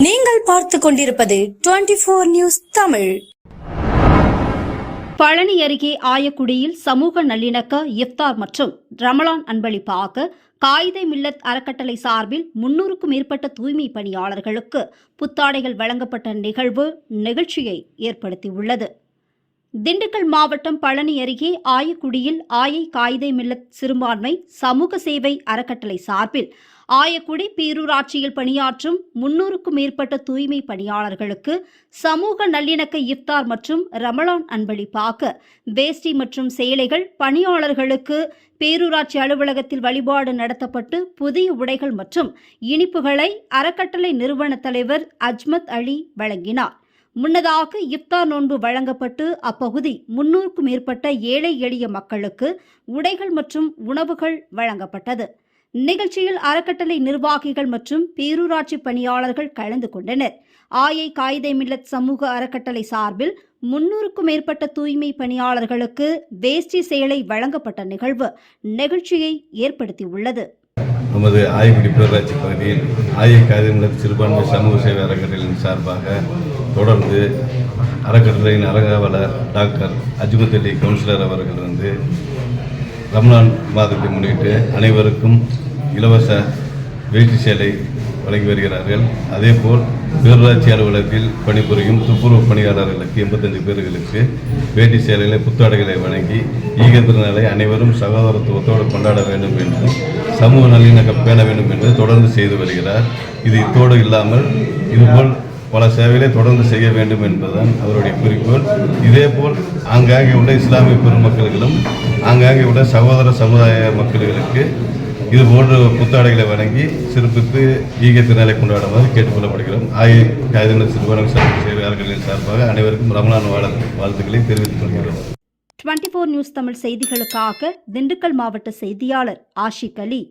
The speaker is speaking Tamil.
நீங்கள் பார்த்து கொண்டிருப்பது twenty four news Tamil. Palani அருகே ஆயக்குடியில் சமூக நல்லிணக்க இஃப்தார் மற்றும் ரமலான் அன்பளிப்பாக காயிதே மில்லத் அறக்கட்டளை சார்பில் முன்னூறுக்கும் மேற்பட்ட தூய்மை பணியாளர்களுக்கு புத்தாடைகள் வழங்கப்பட்ட நிகழ்வு நிகழ்ச்சியை ஏற்படுத்தியுள்ளது. திண்டுக்கல் மாவட்டம் பழனி அருகே ஆயக்குடியில் ஆயை காயிதே மில்லத் சிறுபான்மை சமூக சேவை அறக்கட்டளை சார்பில் ஆயக்குடி பேரூராட்சியில் பணியாற்றும் முன்னூறுக்கும் மேற்பட்ட தூய்மை பணியாளர்களுக்கு சமூக நல்லிணக்க இஃப்தார் மற்றும் ரமலான் அன்பளிப்பாக வேஷ்டி மற்றும் சேலைகள் பணியாளர்களுக்கு பேரூராட்சி அலுவலகத்தில் வழிபாடு நடத்தப்பட்டு புதிய உடைகள் மற்றும் இனிப்புகளை அறக்கட்டளை நிறுவன தலைவர் அஜ்மத் அலி வழங்கினார். முன்னதாக இஃப்தார் நோன்பு வழங்கப்பட்டு அப்பகுதி முன்னூறுக்கும் மேற்பட்ட ஏழை எளிய மக்களுக்கு உடைகள் மற்றும் உணவுகள் வழங்கப்பட்டது. நிகழ்ச்சியில் அறக்கட்டளை நிர்வாகிகள் மற்றும் பேரூராட்சி பணியாளர்கள் கலந்து கொண்டனர். ஆயை காயிதே மில்லத் சமூக அறக்கட்டளை சார்பில் முன்னூறுக்கும் மேற்பட்ட தூய்மை பணியாளர்களுக்கு வேஷ்டி செயலை வழங்கப்பட்ட நிகழ்வு நிகழ்ச்சியை ஏற்படுத்தியுள்ளது. நமது ஆயக்குடி பேரூராட்சி பகுதியில் ஆய காதிமலர் சிறுபான்மை சமூக சேவை அறக்கட்டளையின் சார்பாக தொடர்ந்து அறக்கட்டளையின் அறங்காவலர் டாக்டர் அஜ்மத் அலி கவுன்சிலர் அவர்கள் வந்து ரம்லான் மாதத்தை முன்னிட்டு அனைவருக்கும் இலவச வேட்டி சேலை வழங்கி வருகிறார்கள். அதேபோல் பேரூராட்சி அலுவலகத்தில் பணிபுரியும் துப்புரவு பணியாளர்களுக்கு எண்பத்தஞ்சு பேர்களுக்கு வேட்டி சேலைகளை புத்தாடைகளை வழங்கி ஈக திருநாளை அனைவரும் சகோதரத்துவத்தோடு கொண்டாட வேண்டும் என்றும் சமூக நல்லிணக்கம் பேண வேண்டும் என்று தொடர்ந்து செய்து வருகிறார். இது இத்தோடு இல்லாமல் இதுபோல் பல சேவைகளை தொடர்ந்து செய்ய வேண்டும் என்பதுதான் அவருடைய குறிக்கோள். இதேபோல் ஆங்காங்கே உள்ள இஸ்லாமிய பெருமக்களுக்கும் ஆங்காங்கே உள்ள சகோதர சமுதாய மக்களுக்கு இது போன்ற புத்தாடைகளை வழங்கி சிறப்பித்து ஈகத்தினாலே கொண்டாடுமாறு கேட்டுக்கொள்ளப்படுகிறோம். ஆய காய்தன சிறுவனம் சேவையாளர்களின் சார்பாக அனைவருக்கும் ரமலான் வாழ வாழ்த்துக்களை தெரிவித்துக் கொள்கிறோம். ஃபோர் நியூஸ் தமிழ் செய்திகளுக்காக திண்டுக்கல் மாவட்ட செய்தியாளர் ஆஷிக் அலி.